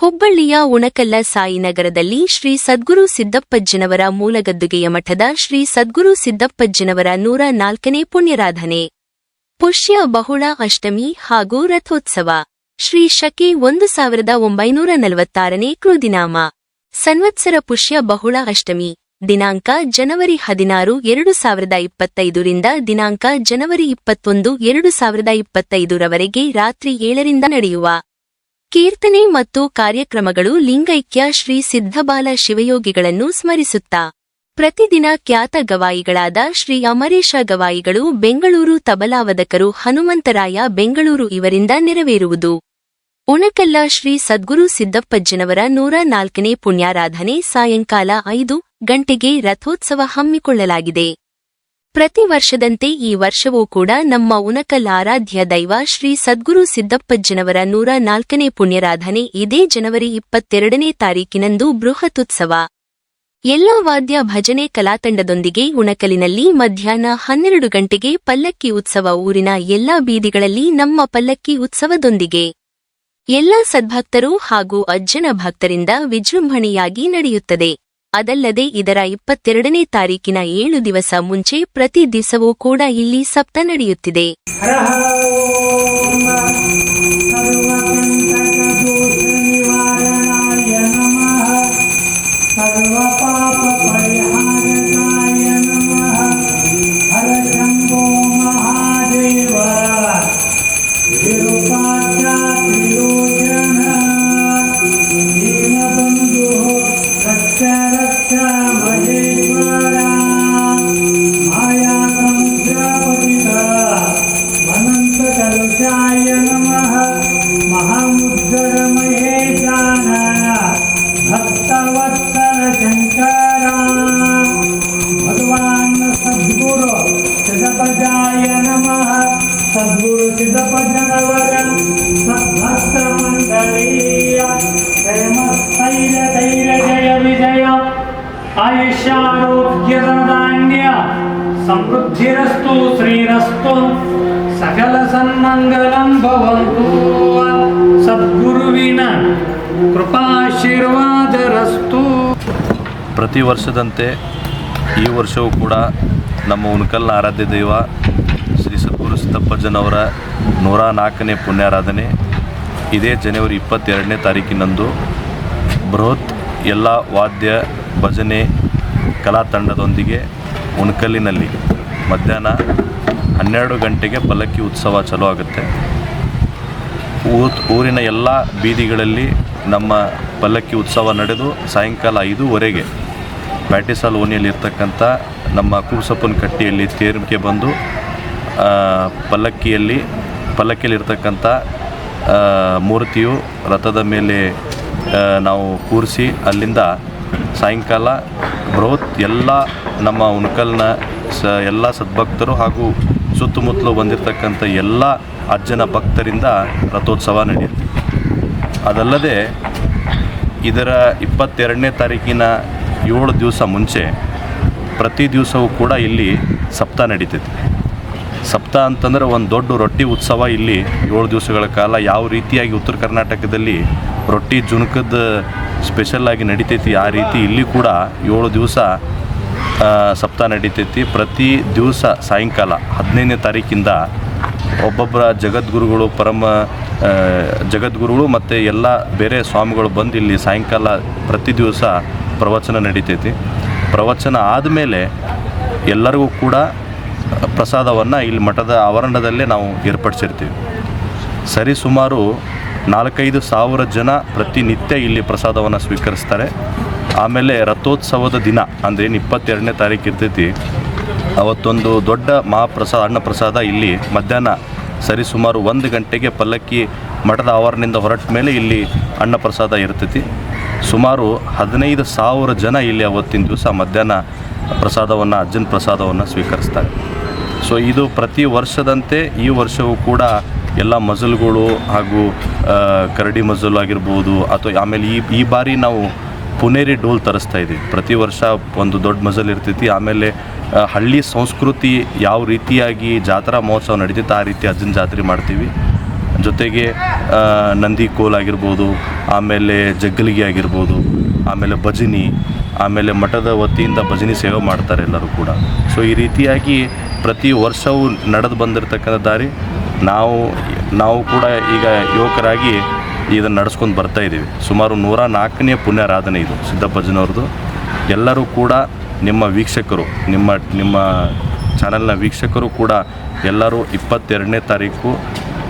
ಹುಬ್ಬಳ್ಳಿಯ ಉಣಕಲ್ಲ ಸಾಯಿನಗರದಲ್ಲಿ ಶ್ರೀ ಸದ್ಗುರು ಸಿದ್ದಪ್ಪಜ್ಜನವರ ಮೂಲಗದ್ದುಗೆಯ ಮಠದ ಶ್ರೀ ಸದ್ಗುರು ಸಿದ್ದಪ್ಪಜ್ಜನವರ ನೂರ ನಾಲ್ಕನೇ ಪುಣ್ಯರಾಧನೆ. ಪುಷ್ಯ ಬಹುಳ ಅಷ್ಟಮಿ ಹಾಗೂ ರಥೋತ್ಸವ. ಶ್ರೀ ಶಕೆ ಒಂದು ಸಾವಿರದ ಒಂಬೈನೂರ ನಲವತ್ತಾರನೇ ಕೃದಿನಾಮ. ಸಂವತ್ಸರ ಪುಷ್ಯ ಬಹುಳ ಅಷ್ಟಮಿ. ದಿನಾಂಕ ಜನವರಿ ಹದಿನಾರು ಎರಡು ಸಾವಿರದ ಇಪ್ಪತ್ತೈದರಿಂದ ದಿನಾಂಕ ಜನವರಿ ಇಪ್ಪತ್ತೊಂದು ಎರಡು ಸಾವಿರದ ಇಪ್ಪತ್ತೈದರವರೆಗೆ ರಾತ್ರಿ ಏಳರಿಂದ ನಡೆಯುವ ಕೀರ್ತನೆ ಮತ್ತು ಕಾರ್ಯಕ್ರಮಗಳು ಲಿಂಗೈಕ್ಯ ಶ್ರೀ ಸಿದ್ಧಬಾಲ ಶಿವಯೋಗಿಗಳನ್ನು ಸ್ಮರಿಸುತ್ತಾ. ಪ್ರತಿದಿನ ಖ್ಯಾತ ಗವಾಯಿಗಳಾದ ಶ್ರೀ ಅಮರೇಶ ಗವಾಯಿಗಳು ಬೆಂಗಳೂರು ತಬಲಾವದಕರು ಹನುಮಂತರಾಯ ಬೆಂಗಳೂರು ಇವರಿಂದ ನೆರವೇರುವುದು. ಉಣಕಲ್ಲ ಶ್ರೀ ಸದ್ಗುರು ಸಿದ್ದಪ್ಪಜ್ಜನವರ ನೂರ ನಾಲ್ಕನೇ ಪುಣ್ಯಾರಾಧನೆ ಸಾಯಂಕಾಲ ಐದು ಗಂಟೆಗೆ ರಥೋತ್ಸವ ಹಮ್ಮಿಕೊಳ್ಳಲಾಗಿದೆ. ಪ್ರತಿ ವರ್ಷದಂತೆ ಈ ವರ್ಷವೂ ಕೂಡ ನಮ್ಮ ಉನಕಲ್ ಆರಾಧ್ಯ ದೈವ ಶ್ರೀ ಸದ್ಗುರು ಸಿದ್ದಪ್ಪಜ್ಜನವರ ನೂರ ನಾಲ್ಕನೇ ಪುಣ್ಯರಾಧನೆ ಇದೇ ಜನವರಿ ಇಪ್ಪತ್ತೆರಡನೇ ತಾರೀಕಿನಂದು ಬೃಹತ್ ಉತ್ಸವ ಎಲ್ಲಾ ವಾದ್ಯ ಭಜನೆ ಕಲಾತಂಡದೊಂದಿಗೆ ಉಣಕಲಿನಲ್ಲಿ ಮಧ್ಯಾಹ್ನ ಹನ್ನೆರಡು ಗಂಟೆಗೆ ಪಲ್ಲಕ್ಕಿ ಉತ್ಸವ ಊರಿನ ಎಲ್ಲಾ ಬೀದಿಗಳಲ್ಲಿ ನಮ್ಮ ಪಲ್ಲಕ್ಕಿ ಉತ್ಸವದೊಂದಿಗೆ. ಎಲ್ಲಾ ಸದ್ಭಕ್ತರು ಹಾಗೂ ಅಜ್ಜನ ಭಕ್ತರಿಂದ ವಿಜೃಂಭಣೆಯಾಗಿ ನಡೆಯುತ್ತದೆ. ಅದಲ್ಲದೆ ಇದರ ಇಪ್ಪತ್ತೆರಡನೇ ತಾರೀಕಿನ ಏಳು ದಿವಸ ಮುಂಚೆ ಪ್ರತಿ ದಿವಸವೂ ಕೂಡ ಇಲ್ಲಿ ಸಪ್ತ ನಡೆಯುತ್ತಿದೆ. ಸದ್ಗುರು ಸಿದ್ಧಪಜನವರ ಸದ್ಭಕ್ತ ಮಂಡಲೀಯ ಜಯ, ವಿಜಯ ಆಯುಷ್ಯಾರೋಗ್ಯದಾನ್ಯ ಸಮೃದ್ಧಿರಸ್ತು, ಶ್ರೀರಸ್ತು, ಸಕಲ ಸನ್ಮಂಗಲಂ ಭವಂತು ಸದ್ಗುರುವಿನ ಕೃಪಾಶೀರ್ವಾದರಸ್ತು. ಪ್ರತಿ ವರ್ಷದಂತೆ ಈ ವರ್ಷವೂ ಕೂಡ ನಮ್ಮ ಉಣಕಲ್ನ ಆರಾಧ್ಯ ದೈವ ಶ್ರೀ ಜನವರ ಸಿದ್ದಪ್ಪಜ್ಜನವರ ನೂರ ನಾಲ್ಕನೇ ಪುಣ್ಯಾರಾಧನೆ. ಇದೇ ಜನವರಿ ಇಪ್ಪತ್ತೆರಡನೇ ತಾರೀಕಿನಂದು ಬೃಹತ್ ಎಲ್ಲ ವಾದ್ಯ ಭಜನೆ ಕಲಾ ತಂಡದೊಂದಿಗೆ ಉಣಕಲ್ಲಿನಲ್ಲಿ ಮಧ್ಯಾಹ್ನ ಹನ್ನೆರಡು ಗಂಟೆಗೆ ಪಲ್ಲಕ್ಕಿ ಉತ್ಸವ ಚಾಲೂ ಆಗುತ್ತೆ. ಊರಿನ ಎಲ್ಲ ಬೀದಿಗಳಲ್ಲಿ ನಮ್ಮ ಪಲ್ಲಕ್ಕಿ ಉತ್ಸವ ನಡೆದು ಸಾಯಂಕಾಲ ಐದೂವರೆಗೆ ಪ್ಯಾಟಿಸಾಲ್ ಓಣಿಯಲ್ಲಿ ಇರ್ತಕ್ಕಂಥ ನಮ್ಮ ಕೂಸಪ್ಪನ ಕಟ್ಟಿಯಲ್ಲಿ ತೇರ್ಮಿಕೆ ಬಂದು ಪಲ್ಲಕ್ಕಿಯಲ್ಲಿ, ಪಲ್ಲಕ್ಕಿಯಲ್ಲಿರ್ತಕ್ಕಂಥ ಮೂರ್ತಿಯು ರಥದ ಮೇಲೆ ನಾವು ಕೂರಿಸಿ ಅಲ್ಲಿಂದ ಸಾಯಂಕಾಲ ಬೃಹತ್ ಎಲ್ಲ ನಮ್ಮ ಉಣಕಲ್ನ ಸ, ಎಲ್ಲ ಸದ್ಭಕ್ತರು ಹಾಗೂ ಸುತ್ತಮುತ್ತಲು ಬಂದಿರತಕ್ಕಂಥ ಎಲ್ಲ ಅಜ್ಜನ ಭಕ್ತರಿಂದ ರಥೋತ್ಸವ ನಡೆಯುತ್ತೆ. ಅದಲ್ಲದೆ ಇದರ ಇಪ್ಪತ್ತೆರಡನೇ ತಾರೀಕಿನ ಏಳು ದಿವಸ ಮುಂಚೆ ಪ್ರತಿ ದಿವಸವೂ ಕೂಡ ಇಲ್ಲಿ ಸಪ್ತ ನಡೀತೈತಿ. ಸಪ್ತ ಅಂತಂದರೆ ಒಂದು ದೊಡ್ಡ ರೊಟ್ಟಿ ಉತ್ಸವ ಇಲ್ಲಿ ಏಳು ದಿವಸಗಳ ಕಾಲ. ಯಾವ ರೀತಿಯಾಗಿ ಉತ್ತರ ಕರ್ನಾಟಕದಲ್ಲಿ ರೊಟ್ಟಿ ಸ್ಪೆಷಲ್ ಸ್ಪೆಷಲ್ಲಾಗಿ ನಡಿತೈತಿ, ಆ ರೀತಿ ಇಲ್ಲಿ ಕೂಡ ಏಳು ದಿವಸ ಸಪ್ತಾಹ ನಡೀತೈತಿ. ಪ್ರತಿ ದಿವಸ ಸಾಯಂಕಾಲ ಹದಿನೈದನೇ ತಾರೀಕಿಂದ ಒಬ್ಬೊಬ್ಬರ ಜಗದ್ಗುರುಗಳು, ಪರಮ ಜಗದ್ಗುರುಗಳು ಮತ್ತು ಎಲ್ಲ ಬೇರೆ ಸ್ವಾಮಿಗಳು ಬಂದು ಇಲ್ಲಿ ಸಾಯಂಕಾಲ ಪ್ರತಿ ದಿವಸ ಪ್ರವಚನ ನಡೀತೈತಿ. ಪ್ರವಚನ ಆದಮೇಲೆ ಎಲ್ಲರಿಗೂ ಕೂಡ ಪ್ರಸಾದವನ್ನು ಇಲ್ಲಿ ಮಠದ ಆವರಣದಲ್ಲೇ ನಾವು ಏರ್ಪಡಿಸಿರ್ತೀವಿ. ಸರಿ ಸುಮಾರು ನಾಲ್ಕೈದು ಸಾವಿರ ಜನ ಪ್ರತಿನಿತ್ಯ ಇಲ್ಲಿ ಪ್ರಸಾದವನ್ನು ಸ್ವೀಕರಿಸ್ತಾರೆ. ಆಮೇಲೆ ರಥೋತ್ಸವದ ದಿನ ಅಂದರೆ ಏನು ಇಪ್ಪತ್ತೆರಡನೇ ತಾರೀಕು ಇರ್ತೈತಿ. ಅವತ್ತೊಂದು ದೊಡ್ಡ ಮಹಾಪ್ರಸಾದ ಅನ್ನ ಪ್ರಸಾದ ಇಲ್ಲಿ ಮಧ್ಯಾಹ್ನ ಸರಿ ಸುಮಾರು ಒಂದು ಗಂಟೆಗೆ ಪಲ್ಲಕ್ಕಿ ಮಠದ ಆವರಣದಿಂದ ಹೊರಟ ಮೇಲೆ ಇಲ್ಲಿ ಅನ್ನ ಪ್ರಸಾದ ಇರ್ತೈತಿ. ಸುಮಾರು ಹದಿನೈದು ಸಾವಿರ ಜನ ಇಲ್ಲಿ ಅವತ್ತಿನ ದಿವಸ ಮಧ್ಯಾಹ್ನ ಪ್ರಸಾದವನ್ನು ಅಜ್ಜನ ಪ್ರಸಾದವನ್ನು ಸ್ವೀಕರಿಸ್ತಾರೆ. ಸೊ ಇದು ಪ್ರತಿ ವರ್ಷದಂತೆ ಈ ವರ್ಷವೂ ಕೂಡ ಎಲ್ಲ ಮಜಲ್ಗಳು ಹಾಗೂ ಕರಡಿ ಮಜಲ್ ಆಗಿರ್ಬೋದು ಅಥವಾ ಆಮೇಲೆ ಈ ಈ ಬಾರಿ ನಾವು ಪುನೇರಿ ಡೋಲ್ ತರಿಸ್ತಾ ಇದ್ದೀವಿ. ಪ್ರತಿ ವರ್ಷ ಒಂದು ದೊಡ್ಡ ಮಜಲ್ ಇರ್ತೈತಿ. ಆಮೇಲೆ ಹಳ್ಳಿ ಸಂಸ್ಕೃತಿ ಯಾವ ರೀತಿಯಾಗಿ ಜಾತ್ರಾ ಮಹೋತ್ಸವ ನಡೀತೈತೆ ಆ ರೀತಿ ಅಜ್ಜನ ಜಾತ್ರೆ ಮಾಡ್ತೀವಿ. ಜೊತೆಗೆ ನಂದಿ ಕೋಲ್ ಆಗಿರ್ಬೋದು, ಆಮೇಲೆ ಜಗ್ಗಲಿಗೆ ಆಗಿರ್ಬೋದು, ಆಮೇಲೆ ಭಜನಿ ಆಮೇಲೆ ಮಠದ ವತಿಯಿಂದ ಭಜನೆ ಸೇವೆ ಮಾಡ್ತಾರೆ ಎಲ್ಲರೂ ಕೂಡ. ಸೊ ಈ ರೀತಿಯಾಗಿ ಪ್ರತಿ ವರ್ಷವೂ ನಡೆದು ಬಂದಿರತಕ್ಕಂಥ ದಾರಿ ನಾವು ನಾವು ಕೂಡ ಈಗ ಯುವಕರಾಗಿ ಇದನ್ನು ನಡೆಸ್ಕೊಂಡು ಬರ್ತಾ ಇದ್ದೀವಿ. ಸುಮಾರು ನೂರ ನಾಲ್ಕನೇ ಪುಣ್ಯಾರಾಧನೆ ಇದು ಸಿದ್ದಪ್ಪಜ್ಜನವ್ರದ್ದು. ಎಲ್ಲರೂ ಕೂಡ ನಿಮ್ಮ ವೀಕ್ಷಕರು, ನಿಮ್ಮ ನಿಮ್ಮ ಚಾನಲ್ನ ವೀಕ್ಷಕರು ಕೂಡ ಎಲ್ಲರೂ ಇಪ್ಪತ್ತೆರಡನೇ ತಾರೀಕು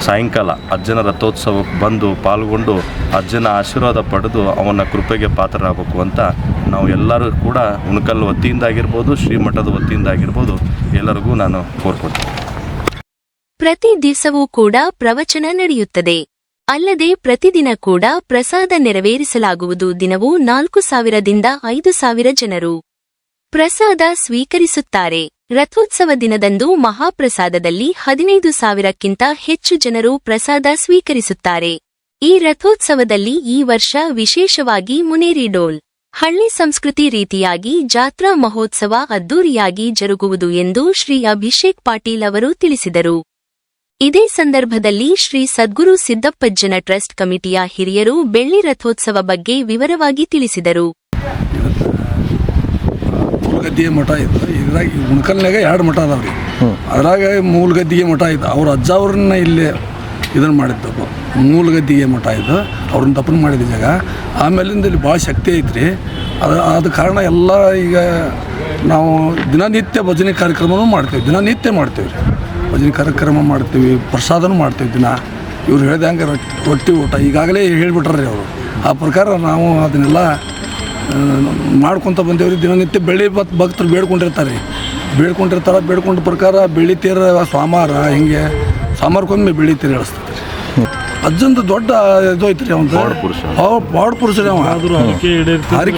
ಸಾಯಂಕಾಲ ಅಜ್ಜನ ರಥೋತ್ಸವಕ್ಕೆ ಬಂದು ಪಾಲ್ಗೊಂಡು ಅಜ್ಜನ ಆಶೀರ್ವಾದ ಪಡೆದು ಅವನ ಕೃಪೆಗೆ ಪಾತ್ರರಾಗಬೇಕು ಅಂತ ನಾವು ಎಲ್ಲರೂ ಕೂಡ ಉಣಕಲ್ ವತಿಯಿಂದ ಆಗಿರ್ಬೋದು, ಶ್ರೀಮಠದ ವತಿಯಿಂದ ಆಗಿರ್ಬೋದು, ಎಲ್ಲರಿಗೂ ನಾನು ಕೋರ್ಕೊಡ್ತೀನಿ. ಪ್ರತಿ ದಿವಸವೂ ಕೂಡ ಪ್ರವಚನ ನಡೆಯುತ್ತದೆ. ಅಲ್ಲದೆ ಪ್ರತಿದಿನ ಕೂಡ ಪ್ರಸಾದ ನೆರವೇರಿಸಲಾಗುವುದು ದಿನವೂ ನಾಲ್ಕು ಸಾವಿರದಿಂದ ಐದು ಸಾವಿರ ಜನರು. ಪ್ರಸಾದ ಸ್ವೀಕರಿಸುತ್ತಾರೆ. ರಥೋತ್ಸವ ದಿನದಂದು ಮಹಾಪ್ರಸಾದದಲ್ಲಿ ಹದಿನೈದು ಸಾವಿರಕ್ಕಿಂತ ಹೆಚ್ಚು ಜನರು ಪ್ರಸಾದ ಸ್ವೀಕರಿಸುತ್ತಾರೆ. ಈ ರಥೋತ್ಸವದಲ್ಲಿ ಈ ವರ್ಷ ವಿಶೇಷವಾಗಿ ಮುನೇರಿ ಡೋಲ್, ಹಳ್ಳಿ ಸಂಸ್ಕೃತಿ ರೀತಿಯಾಗಿ ಜಾತ್ರಾ ಮಹೋತ್ಸವ ಅದ್ದೂರಿಯಾಗಿ ಜರುಗುವುದು ಎಂದು ಶ್ರೀ ಅಭಿಷೇಕ್ ಪಾಟೀಲ್ ಅವರು ತಿಳಿಸಿದರು. ಇದೇ ಸಂದರ್ಭದಲ್ಲಿ ಶ್ರೀ ಸದ್ಗುರು ಸಿದ್ದಪ್ಪಜ್ಜನ ಟ್ರಸ್ಟ್ ಕಮಿಟಿಯ ಹಿರಿಯರು ಬೆಳ್ಳಿ ರಥೋತ್ಸವ ಬಗ್ಗೆ ವಿವರವಾಗಿ ತಿಳಿಸಿದರು. ಮೂಲಗದ್ದಿಗೆ ಮಠ ಇತ್ತು. ಇದ್ರಾಗ ಉಣ್ಕಲ್ನಾಗ ಎರಡು ಮಠ ಅದಾವ್ರಿ. ಅದ್ರಾಗ ಮೂಲಗದ್ದಿಗೆ ಮಠ ಇತ್ತು. ಅವ್ರ ಅಜ್ಜ ಅವ್ರನ್ನ ಇಲ್ಲಿ ಇದನ್ನು ಮಾಡಿದ್ದಪ್ಪ. ಮೂಲಗದ್ದಿಗೆ ಮಠ ಇದ್ದು ಅವ್ರನ್ನ ತಪ್ಪನ ಮಾಡಿದ ಜಾಗ. ಆಮೇಲಿಂದ ಇಲ್ಲಿ ಭಾಳ ಶಕ್ತಿ ಐತ್ರಿ. ಅದು, ಆದ ಕಾರಣ ಎಲ್ಲ ಈಗ ನಾವು ದಿನನಿತ್ಯ ಭಜನೆ ಕಾರ್ಯಕ್ರಮನೂ ಮಾಡ್ತೀವಿ. ದಿನನಿತ್ಯ ಮಾಡ್ತೀವಿ ರೀ. ಭಜನೆ ಕಾರ್ಯಕ್ರಮ ಮಾಡ್ತೀವಿ, ಪ್ರಸಾದನೂ ಮಾಡ್ತೀವಿ ದಿನ. ಇವ್ರು ಹೇಳಿದಂಗೆ ರೊಟ್ಟಿ ಊಟ. ಈಗಾಗಲೇ ಹೇಳಿಬಿಟ್ರಿ ಅವರು. ಆ ಪ್ರಕಾರ ನಾವು ಅದನ್ನೆಲ್ಲ ಮಾಡ್ಕೊತ ಬಂದೇವ್ರಿ. ದಿನನಿತ್ಯ ಬೆಳ್ಳಿ ಮತ್ತು ಭಕ್ತರು ಬೇಡ್ಕೊಂಡಿರ್ತಾರೆ. ಬೇಡ್ಕೊಂಡಿರ್ತಾರೆ ಬೇಡ್ಕೊಂಡ ಪ್ರಕಾರ ಬೆಳ್ಳಿ ತೀರ ಸೋಮವಾರ ಹಿಂಗೆ ಸೋಮವಾರಕ್ಕೊಮ್ಮೆ ಬೆಳ್ಳಿ ತೀರ ಇಳಿಸ್ತಾರೆ ಅಜ್ಜಂದು ದೊಡ್ಡ ಇದು ಐತ್ರಿ ಅವನು ಪವಾಡ ಪುರುಷ. ರೀ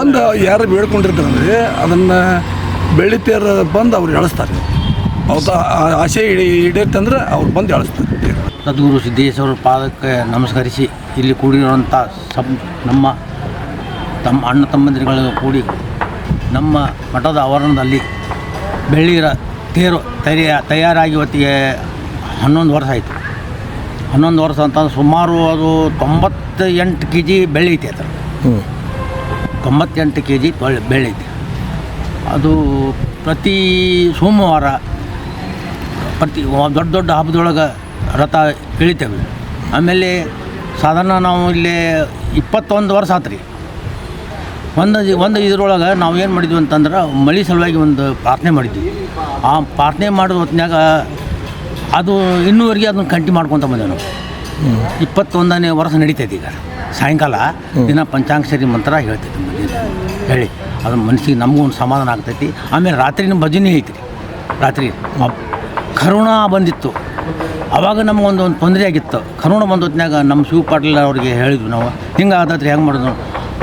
ಬಂದು ಯಾರು ಬೇಡ್ಕೊಂಡಿರ್ತಾರಂದ್ರೆ ಅದನ್ನು ಬೆಳ್ಳಿ ತೀರ ಬಂದು ಅವ್ರು ಎಳಿಸ್ತಾರೆ. ಅವ್ರ ಆಸೆ ಇಡಿ ಈಡೇರ್ತಂದ್ರೆ ಅವ್ರು ಬಂದು ಎಳಿಸ್ತಾರೆ ತೇರು. ಸದ್ಗುರು ಸಿದ್ದೇಶ್ವರ ಪಾದಕ್ಕೆ ನಮಸ್ಕರಿಸಿ ಇಲ್ಲಿ ಕೂಡಿರುವಂಥ ಸಬ್ ನಮ್ಮ ತಮ್ಮ ಅಣ್ಣ ತಮ್ಮಂದಿರುಗಳು ಕೂಡಿ ನಮ್ಮ ಮಠದ ಆವರಣದಲ್ಲಿ ಬೆಳ್ಳಿರ ತೇರು ತಯಾರ ತಯಾರಾಗಿ ಇವತ್ತಿಗೆ ಹನ್ನೊಂದು ವರ್ಷ ಆಯಿತು. ಹನ್ನೊಂದು ವರ್ಷ ಅಂತಂದ್ರೆ ಸುಮಾರು ಅದು ತೊಂಬತ್ತ ಎಂಟು ಕೆ ಜಿ ಬೆಳ್ಳಿ ಐತೆ ಅದು ತೊಂಬತ್ತೆಂಟು ಕೆ ಜಿ ಬೆಳ್ಳಿ ಐತೆ. ಅದು ಪ್ರತಿ ಸೋಮವಾರ ಪ್ರತಿ ದೊಡ್ಡ ದೊಡ್ಡ ಹಬ್ಬದೊಳಗೆ ರಥ ಇಳಿತೇವೆ. ಆಮೇಲೆ ಸಾಧಾರಣ ನಾವು ಇಲ್ಲಿ ಇಪ್ಪತ್ತೊಂದು ವರ್ಷ ಆತ್ರಿ. ಒಂದು ಒಂದು ಇದರೊಳಗೆ ನಾವು ಏನು ಮಾಡಿದ್ವಿ ಅಂತಂದ್ರೆ ಮಳೆ ಸಲುವಾಗಿ ಒಂದು ಪ್ರಾರ್ಥನೆ ಮಾಡಿದ್ವಿ. ಆ ಪ್ರಾರ್ಥನೆ ಮಾಡಿದ ಹೊತ್ತಿನಾಗ ಅದು ಇನ್ನೂವರೆಗೆ ಅದನ್ನು ಕಂಟಿ ಮಾಡ್ಕೊತ ಬಂದೇವೆ ನಾವು. ಇಪ್ಪತ್ತೊಂದನೇ ವರ್ಷ ನಡೀತೈತಿ ಈಗ. ಸಾಯಂಕಾಲ ದಿನ ಪಂಚಾಂಗಸರಿ ಮಂತ್ರ ಹೇಳ್ತೈತಿ ಹೇಳಿ. ಅದು ಮನಸ್ಸಿಗೆ ನಮಗೂ ಒಂದು ಸಮಾಧಾನ ಆಗ್ತೈತಿ. ಆಮೇಲೆ ರಾತ್ರಿನ ಭಜನೆ ಐತಿ ರಾತ್ರಿ ಕರುಣಾ ಬಂದಿತ್ತು. ಅವಾಗ ನಮಗೊಂದು ಒಂದು ತೊಂದರೆ ಆಗಿತ್ತು. ಕರುಣ ಬಂದ ಹೊತ್ತಿನಾಗ ನಮ್ಮ ಶಿವ ಪಾಟೀಲ್ ಅವ್ರಿಗೆ ಹೇಳಿದ್ವಿ ನಾವು. ಹಿಂಗೆ ಆದತ್ರಿ ಹೆಂಗೆ ಮಾಡೋದು?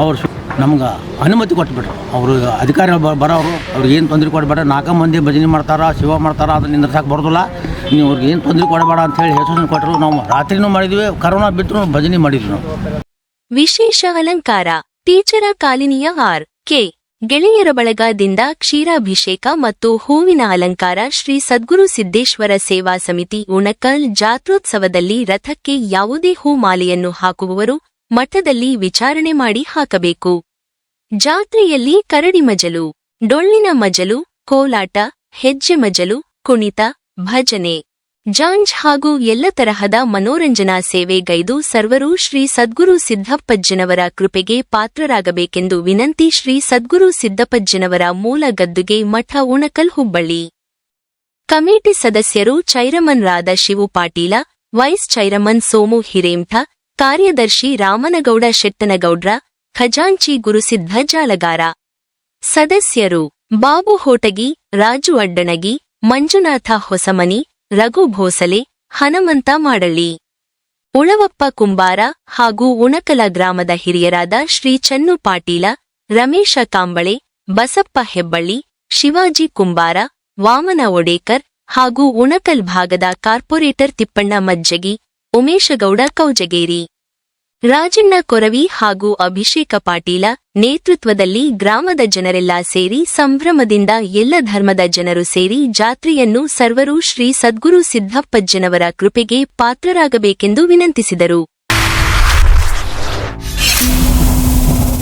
ಅವ್ರು ಶಿ- ನಮ್ಗೆ ಅನುಮತಿ ಕೊಟ್ಬಿಟ್ರು. ಅವರು ಅಧಿಕಾರಿ ಬರೋರು ಅವ್ರಿಗೆ ಏನು ತೊಂದರೆ ಕೊಡಬೇಡ, ನಾಲ್ಕು ಮಂದಿ ಭಜನೆ ಮಾಡ್ತಾರ, ಶಿವ ಮಾಡ್ತಾರ, ಅದನ್ನ ನಿಂದ್ರಸಕ್ಕೆ ಬರೋದಿಲ್ಲ. ನೀವು ಅವ್ರಿಗೆ ಏನು ತೊಂದರೆ ಕೊಡಬೇಡ ಅಂತ ಹೇಳಿ ಹೆಸರು ಕೊಟ್ಟರು ನಾವು ರಾತ್ರಿನೂ ಮಾಡಿದ್ವಿ, ಕರೋನಾ ಬಿಟ್ಟರು ಭಜನೆ ಮಾಡಿದ್ವಿ ವಿಶೇಷ ಅಲಂಕಾರ, ಟೀಚರ ಕಾಲಿನಿಯ ಆರ್ ಕೆ. ಗೆಳೆಯರ ಬಳಗದಿಂದ ಕ್ಷೀರಾಭಿಷೇಕ ಮತ್ತು ಹೂವಿನ ಅಲಂಕಾರ ಶ್ರೀ ಸದ್ಗುರು ಸಿದ್ದೇಶ್ವರ ಸೇವಾ ಸಮಿತಿ ಉಣಕಲ್ ಜಾತ್ರೋತ್ಸವದಲ್ಲಿ ರಥಕ್ಕೆ ಯಾವುದೇ ಹೂಮಾಲೆಯನ್ನು ಹಾಕುವವರು ಮಠದಲ್ಲಿ ವಿಚಾರಣೆ ಮಾಡಿ ಹಾಕಬೇಕು. ಜಾತ್ರೆಯಲ್ಲಿ ಕರಡಿ ಮಜಲು, ಡೊಳ್ಳಿನ ಮಜಲು, ಕೋಲಾಟ, ಹೆಜ್ಜೆ ಮಜಲು, ಕುಣಿತ, ಭಜನೆ, ಜಾಂಜ್ ಹಾಗೂ ಎಲ್ಲ ತರಹದ ಮನೋರಂಜನಾ ಸೇವೆಗೈದು ಸರ್ವರು ಶ್ರೀ ಸದ್ಗುರು ಸಿದ್ದಪ್ಪಜ್ಜನವರ ಕೃಪೆಗೆ ಪಾತ್ರರಾಗಬೇಕೆಂದು ವಿನಂತಿ ಶ್ರೀ ಸದ್ಗುರು ಸಿದ್ದಪ್ಪಜ್ಜನವರ ಮೂಲ ಗದ್ದುಗೆ ಮಠ ಉಣಕಲ್ ಹುಬ್ಬಳ್ಳಿ. ಕಮಿಟಿ ಸದಸ್ಯರು ಚೈರಮನ್ರಾದ ಶಿವು ಪಾಟೀಲ, ವೈಸ್ ಚೈರಮನ್ ಸೋಮು ಹಿರೇಂಠ ಕಾರ್ಯದರ್ಶಿ ರಾಮನಗೌಡ ಶೆಟ್ಟನಗೌಡ್ರ ಖಜಾಂಚಿ ಗುರುಸಿದ್ಧ ಜಾಲಗಾರ ಸದಸ್ಯರು ಬಾಬು ಹೋಟಗಿ, ರಾಜು ಅಡ್ಡಣಗಿ, ಮಂಜುನಾಥ ಹೊಸಮನಿ, ರಘು ಭೋಸಲೆ, ಹನಮಂತ ಮಾಡಳ್ಳಿ. ಉಳವಪ್ಪ ಕುಂಬಾರ ಹಾಗೂ ಉಣಕಲ ಗ್ರಾಮದ ಹಿರಿಯರಾದ ಶ್ರೀ ಚನ್ನು ಪಾಟೀಲ, ರಮೇಶ ಕಾಂಬಳೆ, ಬಸಪ್ಪ ಹೆಬ್ಬಳ್ಳಿ, ಶಿವಾಜಿ ಕುಂಬಾರ, ವಾಮನ ಒಡೇಕರ್ ಹಾಗೂ ಉಣಕಲ್ ಭಾಗದ ಕಾರ್ಪೊರೇಟರ್ ತಿಪ್ಪಣ್ಣ ಮಜ್ಜಗಿ, ಉಮೇಶಗೌಡ ಕೌಜಗೇರಿ. ರಾಜಣ್ಣ ಕೊರವಿ ಹಾಗೂ ಅಭಿಷೇಕ ಪಾಟೀಲ ನೇತೃತ್ವದಲ್ಲಿ ಗ್ರಾಮದ ಜನರೆಲ್ಲ ಸೇರಿ ಸಂಭ್ರಮದಿಂದ ಎಲ್ಲ ಧರ್ಮದ ಜನರು ಸೇರಿ ಜಾತ್ರೆಯನ್ನು ಸರ್ವರು ಶ್ರೀ ಸದ್ಗುರು ಸಿದ್ದಪ್ಪಜ್ಜನವರ ಕೃಪೆಗೆ ಪಾತ್ರರಾಗಬೇಕೆಂದು ವಿನಂತಿಸಿದರು.